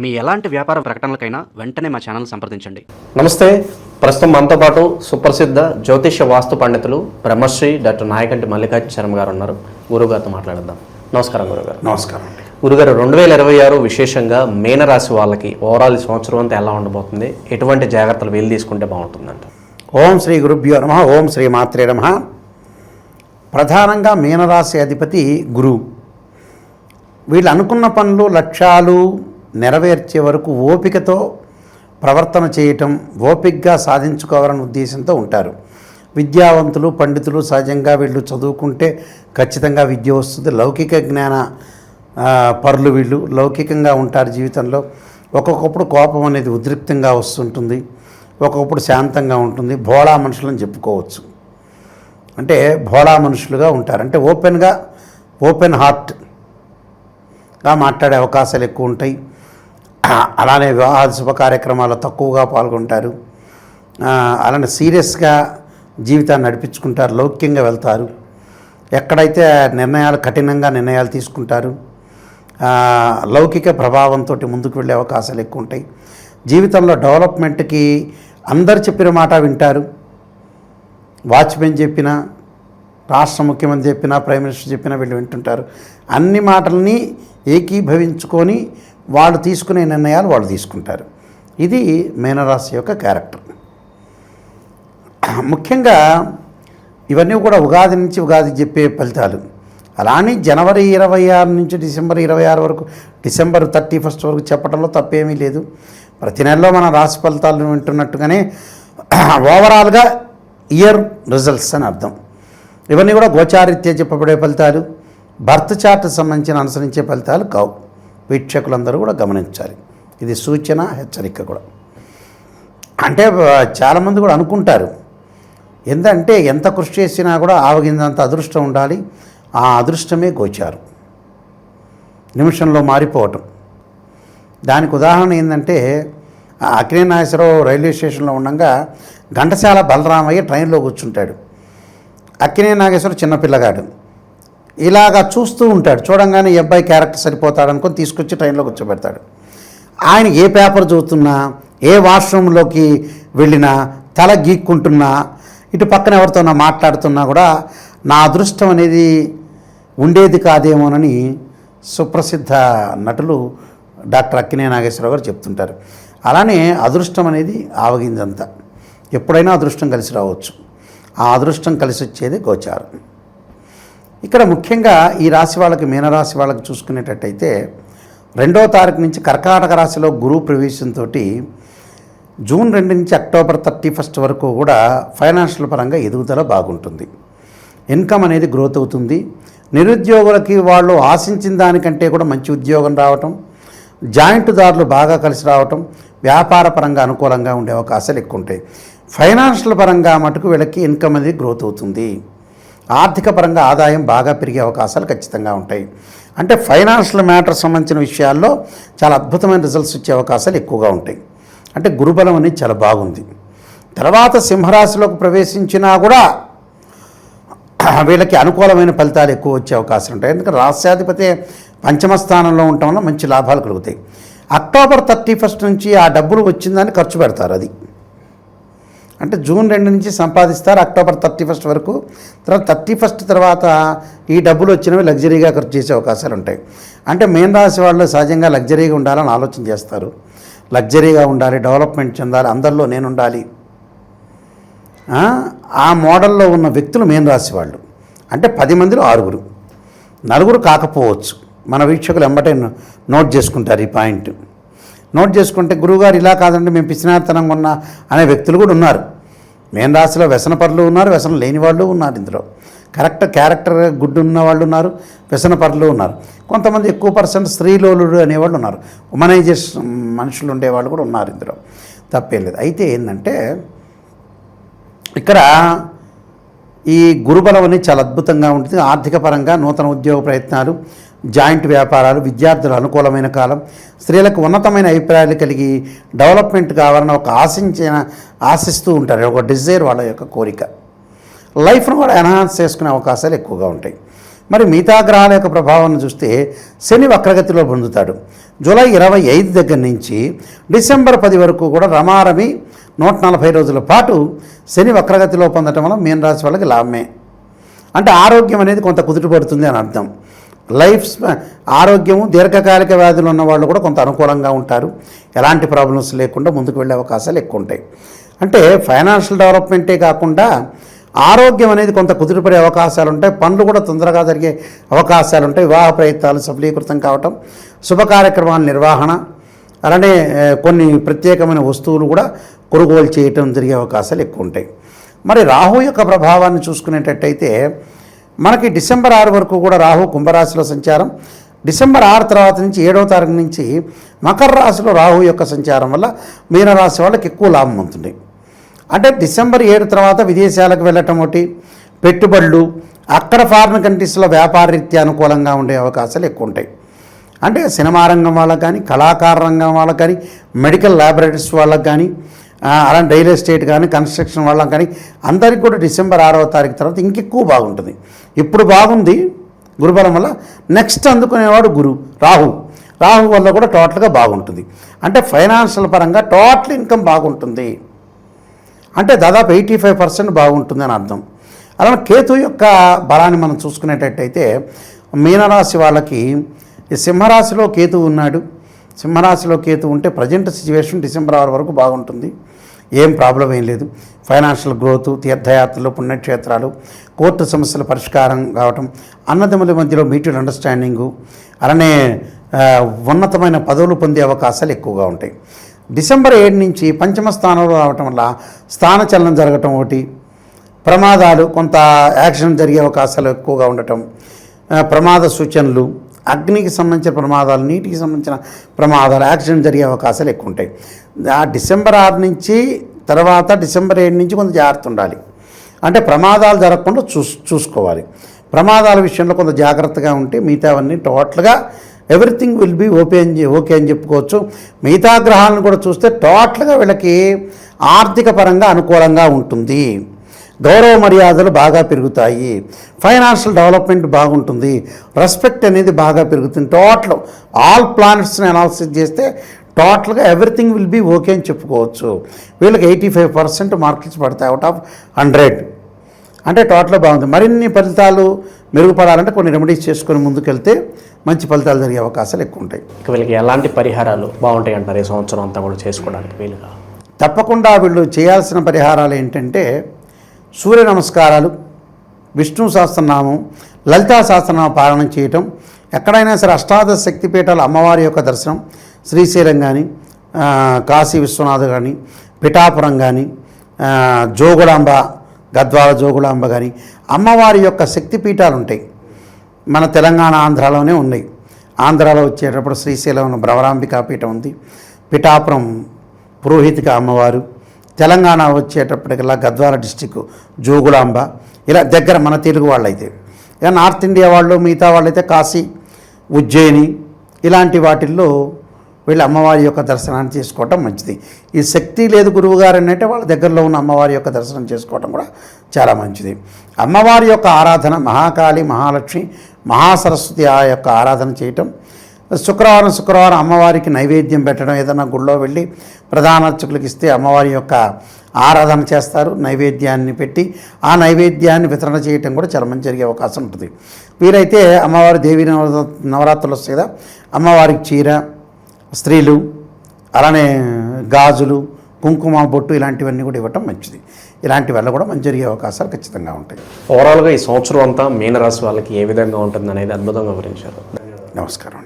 మీ ఎలాంటి వ్యాపార ప్రకటనలకైనా వెంటనే మా ఛానల్ సంప్రదించండి. నమస్తే. ప్రస్తుతం మనతో పాటు సుప్రసిద్ధ జ్యోతిష్య వాస్తు పండితులు బ్రహ్మశ్రీ డాక్టర్ నాయకంటి మల్లికార్జున శర్మ గారు ఉన్నారు. గురుగారితో మాట్లాడదాం నమస్కారం గురుగారు నమస్కారం అండి. గురుగారు రెండు వేల ఇరవై ఆరు విశేషంగా మీనరాశి వాళ్ళకి ఓవరాల్ ఈ సంవత్సరం అంతా ఎలా ఉండబోతుంది? ఎటువంటి జాగ్రత్తలు వీలు తీసుకుంటే బాగుంటుందంట? ఓం శ్రీ గురుభ్యో నమ ఓం శ్రీ మాత్రే నమ. ప్రధానంగా మీనరాశి అధిపతి గురువు. వీళ్ళు అనుకున్న పనులు లక్ష్యాలు నెరవేర్చే వరకు ఓపికతో ప్రవర్తన చేయటం ఓపికగా సాధించుకోవాలనే ఉద్దేశంతో ఉంటారు. విద్యావంతులు పండితులు సహజంగా వీళ్ళు చదువుకుంటే ఖచ్చితంగా విద్య వస్తుంది. లౌకిక జ్ఞాన పరులు వీళ్ళు. లౌకికంగా ఉంటారు జీవితంలో. ఒక్కొక్కప్పుడు కోపం అనేది ఉద్రిక్తంగా వస్తుంటుంది. ఒక్కొక్కప్పుడు శాంతంగా ఉంటుంది. భోళా మనుషులని చెప్పుకోవచ్చు. అంటే భోళా మనుషులుగా ఉంటారు. అంటే ఓపెన్గా ఓపెన్ హార్ట్గా మాట్లాడే అవకాశాలు ఎక్కువ ఉంటాయి. అలానే వివాహ శుభ కార్యక్రమాల్లో తక్కువగా పాల్గొంటారు. అలానే సీరియస్గా జీవితాన్ని నడిపించుకుంటారు లౌక్యంగా వెళ్తారు. ఎక్కడైతే నిర్ణయాలు కఠినంగా నిర్ణయాలు తీసుకుంటారు లౌకిక ప్రభావంతో ముందుకు వెళ్ళే అవకాశాలు ఎక్కువ ఉంటాయి జీవితంలో డెవలప్మెంట్కి అందరు చెప్పిన మాట వింటారు. వాచ్మెన్ చెప్పిన రాష్ట్ర ముఖ్యమంత్రి చెప్పినా ప్రైమ్ మినిస్టర్ చెప్పినా వీళ్ళు వింటుంటారు. అన్ని మాటల్ని ఏకీభవించుకొని వాళ్ళు తీసుకునే నిర్ణయాలు వాళ్ళు తీసుకుంటారు. ఇది మీనరాశి యొక్క క్యారెక్టర్. ముఖ్యంగా ఇవన్నీ కూడా ఉగాది నుంచి ఉగాది చెప్పే ఫలితాలు. అలానే జనవరి ఇరవై ఆరు నుంచి డిసెంబర్ ఇరవై ఆరు వరకు డిసెంబర్ థర్టీ ఫస్ట్ వరకు చెప్పడంలో తప్పేమీ లేదు. ప్రతి నెలలో మన రాశి ఫలితాలను వింటున్నట్టుగానే ఓవరాల్గా ఇయర్ రిజల్ట్స్ అని అర్థం. ఇవన్నీ కూడా గోచారిత్య చెప్పబడే ఫలితాలు బర్త్ చార్ట్ సంబంధించిన అనుసరించే ఫలితాలు కావు. వీక్షకులందరూ కూడా గమనించాలి. ఇది సూచన హెచ్చరిక కూడా. అంటే చాలామంది కూడా అనుకుంటారు. ఎందుకంటే ఎంత కృషి చేసినా కూడా ఆవగిందంత అదృష్టం ఉండాలి. ఆ అదృష్టమే గోచారు. నిమిషంలో మారిపోవటం. దానికి ఉదాహరణ ఏంటంటే ఆ రైల్వే స్టేషన్లో ఉండగా ఘంటసాల బలరామయ్య ట్రైన్లో కూర్చుంటాడు. అక్కినే నాగేశ్వరం చిన్నపిల్లగాడు. ఇలాగా చూస్తూ ఉంటాడు. చూడంగానే ఈ అబ్బాయి క్యారెక్టర్ సరిపోతాడు అనుకొని తీసుకొచ్చి ట్రైన్లో కూర్చోబెడతాడు. ఆయన ఏ పేపర్ చదువుతున్నా ఏ వాష్రూమ్లోకి వెళ్ళినా తల గీక్కుంటున్నా ఇటు పక్కన ఎవరితోనా మాట్లాడుతున్నా కూడా నా అదృష్టం అనేది ఉండేది కాదేమోనని సుప్రసిద్ధ నటులు డాక్టర్ అక్కినే నాగేశ్వరరావు గారు చెప్తుంటారు. అలానే అదృష్టం అనేది ఆవగిందంతా. ఎప్పుడైనా అదృష్టం కలిసి రావచ్చు. ఆ అదృష్టం కలిసి వచ్చేది గోచారం. ఇక్కడ ముఖ్యంగా ఈ రాశి వాళ్ళకి మీనరాశి వాళ్ళకి చూసుకునేటట్టయితే రెండో తారీఖు నుంచి కర్కాటక రాశిలో గురువు ప్రవేశంతో జూన్ రెండు నుంచి అక్టోబర్ థర్టీ ఫస్ట్ వరకు కూడా ఫైనాన్షియల్ పరంగా ఎదుగుదల బాగుంటుంది. ఇన్కమ్ అనేది గ్రోత్ అవుతుంది. నిరుద్యోగులకి వాళ్ళు ఆశించిన దానికంటే కూడా మంచి ఉద్యోగం రావటం జాయింట్ దారులు బాగా కలిసి రావటం వ్యాపార పరంగా అనుకూలంగా ఉండే అవకాశాలు ఎక్కువ ఉంటాయి. ఫైనాన్షియల్ పరంగా మటుకు వీళ్ళకి ఇన్కమ్ అనేది గ్రోత్ అవుతుంది. ఆర్థిక పరంగా ఆదాయం బాగా పెరిగే అవకాశాలు ఖచ్చితంగా ఉంటాయి. అంటే ఫైనాన్షియల్ మ్యాటర్ సంబంధించిన విషయాల్లో చాలా అద్భుతమైన రిజల్ట్స్ వచ్చే అవకాశాలు ఎక్కువగా ఉంటాయి. అంటే గురుబలం అనేది చాలా బాగుంది. తర్వాత సింహరాశిలోకి ప్రవేశించినా కూడా వీళ్ళకి అనుకూలమైన ఫలితాలు ఎక్కువ వచ్చే అవకాశం ఉంటాయి. ఎందుకంటే రాష్ట్రాధిపతి పంచమ స్థానంలో ఉండటం వల్ల మంచి లాభాలు కలుగుతాయి. అక్టోబర్ థర్టీ ఫస్ట్ నుంచి ఆ డబ్బులు వచ్చిందని ఖర్చు పెడతారు అది. అంటే జూన్ రెండు నుంచి సంపాదిస్తారు అక్టోబర్ థర్టీ ఫస్ట్ వరకు. తర్వాత థర్టీ ఫస్ట్ తర్వాత ఈ డబ్బులు వచ్చినవి లగ్జరీగా ఖర్చు చేసే అవకాశాలు ఉంటాయి. అంటే మెయిన్ రాశి వాళ్ళు సహజంగా లగ్జరీగా ఉండాలని ఆలోచన చేస్తారు. లగ్జరీగా ఉండాలి డెవలప్మెంట్ చెందాలి అందరిలో నేను ఉండాలి. ఆ, మోడల్లో ఉన్న వ్యక్తులు మెయిన్ రాశి వాళ్ళు. అంటే పది మందిలో ఆరుగురు. నలుగురు కాకపోవచ్చు. మన వీక్షకులు ఎంబటే నోట్ చేసుకుంటారు ఈ పాయింట్. నోట్ చేసుకుంటే గురువుగారు ఇలా కాదండి మేము పిచ్చినార్తనంగా ఉన్నా అనే వ్యక్తులు కూడా ఉన్నారు. మేన్ రాశిలో వ్యసన పరులు ఉన్నారు వ్యసనం లేని వాళ్ళు ఉన్నారు ఇందులో. కరెక్ట్ క్యారెక్టర్ గుడ్ ఉన్న వాళ్ళు ఉన్నారు వ్యసన పరులు ఉన్నారు. కొంతమంది ఎక్కువ పర్సెంట్ స్త్రీలోలుడు అనేవాళ్ళు ఉన్నారు. ఉమనైజేషన్ మనుషులు ఉండేవాళ్ళు కూడా ఉన్నారు ఇందులో. తప్పేం లేదు. అయితే ఏంటంటే ఇక్కడ ఈ గురుబలం అనేది చాలా అద్భుతంగా ఉంటుంది. ఆర్థిక పరంగా నూతన ఉద్యోగ ప్రయత్నాలు జాయింట్ వ్యాపారాలు విద్యార్థులు అనుకూలమైన కాలం స్త్రీలకు ఉన్నతమైన అభిప్రాయాలు కలిగి డెవలప్మెంట్ కావాలని ఒక ఆశించిన ఆశిస్తూ ఉంటారు. ఒక డిజైర్ వాళ్ళ యొక్క కోరిక. లైఫ్ను కూడా ఎన్హాన్స్ చేసుకునే అవకాశాలు ఎక్కువగా ఉంటాయి. మరి మిగతా గ్రహాల యొక్క ప్రభావాన్ని చూస్తే శని వక్రగతిలో పొందుతాడు. జూలై ఇరవై ఐదు దగ్గర నుంచి డిసెంబర్ పది వరకు కూడా రమారమి నూట నలభై రోజుల పాటు శని వక్రగతిలో పొందటం వల్ల మీనరాశి వాళ్ళకి లాభమే. అంటే ఆరోగ్యం అనేది కొంత కుదుటపడుతుంది అని అర్థం. లైఫ్ ఆరోగ్యము దీర్ఘకాలిక వ్యాధులు ఉన్న వాళ్ళు కూడా కొంత అనుకూలంగా ఉంటారు. ఎలాంటి ప్రాబ్లమ్స్ లేకుండా ముందుకు వెళ్ళే అవకాశాలు ఎక్కువ ఉంటాయి అంటే ఫైనాన్షియల్ డెవలప్మెంటే కాకుండా ఆరోగ్యం అనేది కొంత కుదిరిపడే అవకాశాలు ఉంటాయి. పనులు కూడా తొందరగా జరిగే అవకాశాలు ఉంటాయి. వివాహ ప్రయత్నాలు సఫలీకృతం కావటం శుభ కార్యక్రమాల నిర్వహణ అలానే కొన్ని ప్రత్యేకమైన వస్తువులు కూడా కొనుగోలు చేయటం జరిగే అవకాశాలు ఎక్కువ ఉంటాయి మరి రాహు యొక్క ప్రభావాన్ని చూసుకునేటట్టయితే మనకి డిసెంబర్ ఆరు వరకు కూడా రాహు కుంభరాశిలో సంచారం. డిసెంబర్ ఆరు తర్వాత నుంచి ఏడవ తారీఖు నుంచి మకర రాశిలో రాహు యొక్క సంచారం వల్ల మీనరాశి వాళ్ళకి ఎక్కువ లాభం ఉంటుంది. అంటే డిసెంబర్ ఏడు తర్వాత విదేశాలకు వెళ్ళటం ఒకటి పెట్టుబడులు అక్కడ ఫారిన్ కంట్రీస్లో వ్యాపారరీత్యా అనుకూలంగా ఉండే అవకాశాలు ఎక్కువ ఉంటాయి. అంటే సినిమా రంగం వాళ్ళకి కానీ కళాకార రంగం వాళ్ళకి కానీ మెడికల్ ల్యాబొరేటరీస్ వాళ్ళకి కానీ అలాంటి రియల్ ఎస్టేట్ కానీ కన్స్ట్రక్షన్ వాళ్ళకి కానీ అందరికీ కూడా డిసెంబర్ ఆరవ తారీఖు తర్వాత ఇంకెక్కువ బాగుంటుంది. ఇప్పుడు బాగుంది గురుబలం వల్ల. నెక్స్ట్ అందుకునేవాడు గురు రాహు. రాహు వల్ల కూడా టోటల్గా బాగుంటుంది. అంటే ఫైనాన్షియల్ పరంగా టోటల్ ఇన్కమ్ బాగుంటుంది. అంటే దాదాపు ఎయిటీ ఫైవ్ పర్సెంట్ బాగుంటుంది అని అర్థం. అలానే కేతు యొక్క బలాన్ని మనం చూసుకునేటట్టయితే మీనరాశి వాళ్ళకి సింహరాశిలో కేతు ఉన్నాడు. సింహరాశిలో కేతు ఉంటే ప్రజెంట్ సిచ్యువేషన్ డిసెంబర్ ఆరు వరకు బాగుంటుంది. ఏం ప్రాబ్లం ఏం లేదు. ఫైనాన్షియల్ గ్రోత్ తీర్థయాత్రలు పుణ్యక్షేత్రాలు కోర్టు సమస్యల పరిష్కారం కావటం అన్నదమ్ముల మధ్యలో మీటింగ్ అండర్స్టాండింగు అలానే ఉన్నతమైన పదవులు పొందే అవకాశాలు ఎక్కువగా ఉంటాయి. డిసెంబర్ ఏడు నుంచి పంచమ స్థానంలో రావటం వల్ల స్థానచలనం జరగటం ఒకటి ప్రమాదాలు కొంత యాక్సిడెంట్ జరిగే అవకాశాలు ఎక్కువగా ఉండటం ప్రమాద సూచనలు అగ్నికి సంబంధించిన ప్రమాదాలు నీటికి సంబంధించిన ప్రమాదాలు యాక్సిడెంట్ జరిగే అవకాశాలు ఎక్కువ ఉంటాయి ఆ డిసెంబర్ ఆరు నుంచి తర్వాత డిసెంబర్ ఏడు నుంచి కొంత జాగ్రత్త ఉండాలి. అంటే ప్రమాదాలు జరగకుండా చూస్ చూసుకోవాలి. ప్రమాదాల విషయంలో కొంత జాగ్రత్తగా ఉంటే మిగతావన్నీ టోటల్గా ఎవ్రీథింగ్ విల్ బీ ఓకే అని ఓకే అని చెప్పుకోవచ్చు. మిగతా గ్రహాలను కూడా చూస్తే టోటల్గా వీళ్ళకి ఆర్థిక పరంగా అనుకూలంగా ఉంటుంది. గౌరవ మర్యాదలు బాగా పెరుగుతాయి. ఫైనాన్షియల్ డెవలప్మెంట్ బాగుంటుంది. రెస్పెక్ట్ అనేది బాగా పెరుగుతుంది. టోటల్ ఆల్ ప్లానెట్స్ని అనాలిసిస్ చేస్తే టోటల్గా ఎవ్రీథింగ్ విల్ బీ ఓకే అని చెప్పుకోవచ్చు. వీళ్ళకి ఎయిటీ ఫైవ్ పర్సెంట్ మార్కులు పడతాయి అవుట్ ఆఫ్ హండ్రెడ్ అంటే టోటల్ బాగుంది. మరిన్ని ఫలితాలు మెరుగుపడాలంటే కొన్ని రెమెడీస్ చేసుకొని ముందుకెళ్తే మంచి ఫలితాలు జరిగే అవకాశాలు ఎక్కువ ఉంటాయి. ఇక వీళ్ళకి ఎలాంటి పరిహారాలు బాగుంటాయి అంటారు? ఈ సంవత్సరం అంతా కూడా చేసుకోవడానికి వీలుగా? తప్పకుండా వీళ్ళు చేయాల్సిన పరిహారాలు ఏంటంటే సూర్య నమస్కారాలు విష్ణు సహస్రనామం లలితా సహస్రనామం పారాయణం చేయటం ఎక్కడైనా సరే అష్టాదశ శక్తిపీఠాల అమ్మవారి యొక్క దర్శనం శ్రీశైలం కానీ కాశీ విశ్వనాథ్ కానీ పిఠాపురం కానీ జోగులాంబ గద్వాల జోగులాంబ కానీ అమ్మవారి యొక్క శక్తిపీఠాలు ఉంటాయి. మన తెలంగాణ ఆంధ్రాలోనే ఉన్నాయి. ఆంధ్రాలో వచ్చేటప్పుడు శ్రీశైలం భ్రవరాంబికా పీఠం ఉంది. పిఠాపురం పురోహితిక అమ్మవారు తెలంగాణ వచ్చేటప్పటికల్లా గద్వాల డిస్టిక్ జోగులాంబ ఇలా దగ్గర మన తెలుగు వాళ్ళైతే. ఇక నార్త్ ఇండియా వాళ్ళు మిగతా వాళ్ళైతే కాశీ ఉజ్జయిని ఇలాంటి వాటిల్లో వీళ్ళు అమ్మవారి యొక్క దర్శనాన్ని చేసుకోవటం మంచిది. ఈ శక్తి లేదు గురువుగారు అంటే వాళ్ళ దగ్గరలో ఉన్న అమ్మవారి యొక్క దర్శనం చేసుకోవటం కూడా చాలా మంచిది. అమ్మవారి యొక్క ఆరాధన మహాకాళి మహాలక్ష్మి మహాసరస్వతి ఆ యొక్క ఆరాధన చేయటం శుక్రవారం శుక్రవారం అమ్మవారికి నైవేద్యం పెట్టడం ఏదైనా గుళ్ళో వెళ్ళి ప్రధాన అర్చకులకు ఇస్తే అమ్మవారి యొక్క ఆరాధన చేస్తారు. నైవేద్యాన్ని పెట్టి ఆ నైవేద్యాన్ని వితరణ చేయటం కూడా చాలా మంచి జరిగే అవకాశం ఉంటుంది. వీరైతే అమ్మవారి దేవి నవ నవరాత్రులు వస్తాయి కదా అమ్మవారికి చీర స్త్రీలు అలానే గాజులు కుంకుమ బొట్టు ఇలాంటివన్నీ కూడా ఇవ్వటం మంచిది. ఇలాంటి వల్ల కూడా మంచి జరిగే అవకాశాలు ఖచ్చితంగా ఉంటాయి. ఓవరాల్గా ఈ సంవత్సరం అంతా మీనరాశి వాళ్ళకి ఏ విధంగా ఉంటుంది అనేది అద్భుతంగా వివరించారు. నమస్కారం